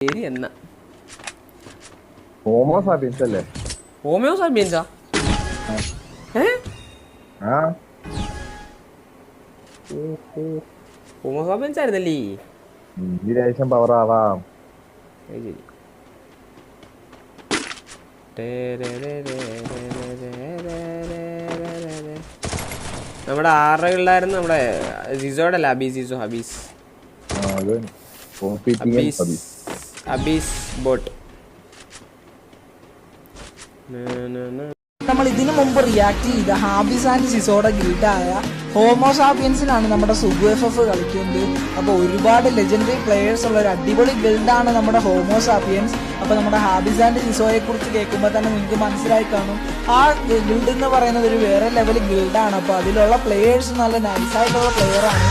പേര് എന്ന homo sapiens അല്ലേ ഹോമിയോ സാപ്പിയൻസാ ഹോമോ സാപ്പിയൻസ് ആയിരുന്നല്ലേ ഈ ദേശം പവർ ആവാം ശരി നമ്മുടെ ആറര ഉള്ളായിരുന്നു നമ്മുടെ സിസോടെ അല്ല ഹബീസ് സിസോ ഹബീസ് ഹബീസ് അബീസ് ബോട്ട്. നമ്മൾ ഇതിനു മുമ്പ് റിയാക്ട് ചെയ്ത ഹാബിസ് ആൻഡ് സിസോടെ ഗിൽഡായ ഹോമോസാപ്പിയൻസിലാണ് നമ്മുടെ സുഗു എഫ് എഫ് കളിക്കുന്നത്. അപ്പോൾ ഒരുപാട് ലെജൻഡറി പ്ലേയേഴ്സ് ഉള്ള ഒരു അടിപൊളി ഗിൽഡാണ് നമ്മുടെ ഹോമോസാപ്പിയൻസ് അപ്പോൾ നമ്മുടെ ഹാബിസ് ആൻഡ് സിസോയെ കുറിച്ച് കേൾക്കുമ്പോൾ തന്നെ നിങ്ങൾക്ക് മനസ്സിലായി കാണും. ആ ഗിൽഡ് എന്ന് പറയുന്നത് ഒരു വേറെ ലെവൽ ഗിൽഡാണ് അപ്പോൾ അതിലുള്ള പ്ലേയേഴ്സ് നല്ല നൈസായിട്ടുള്ള പ്ലെയറാണ്